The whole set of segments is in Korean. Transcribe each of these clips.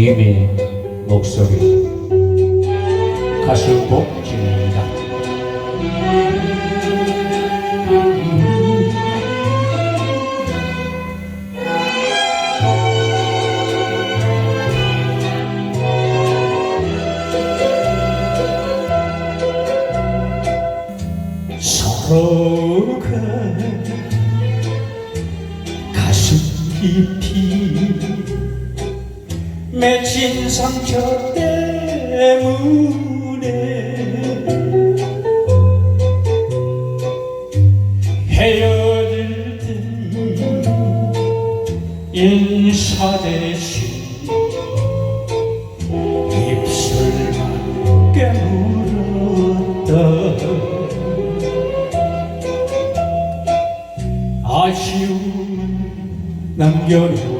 이미 목소리 가수 복진입니다. 서로가 가슴 깊이 맺힌 상처 때문에 헤어질 때 인사 대신 입술만 깨물었다 아쉬움 남겨놓고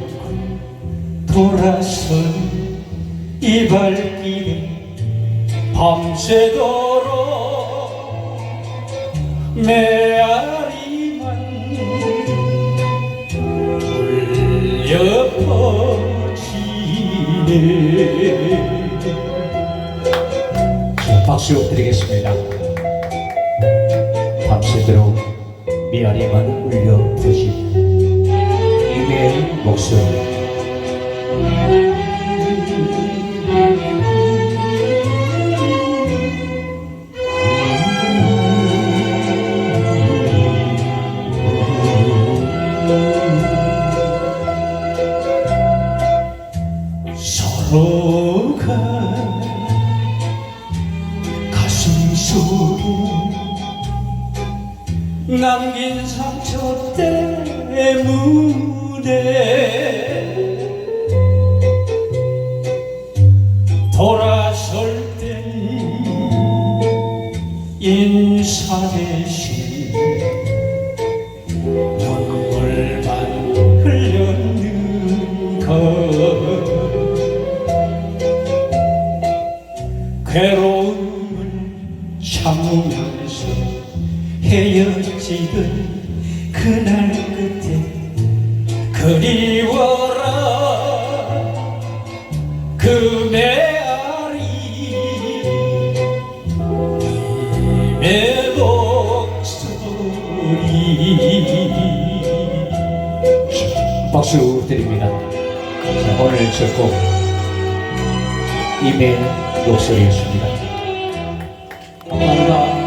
돌아선 이 발길에 밤새도록 메아리만 울려 퍼지네. 자, 박수 드리겠습니다. 밤새도록 메아리만 울려 퍼지네 서로가 가슴 속에 남긴 상처 때문에 돌아설 때 인사 대신 참으면서 헤어지던 그날 끝에 그리워라. 그 메아리 내 목소리. 박수 드립니다. 자, 오늘 첫곡 이메일 목소리였습니다 不知道。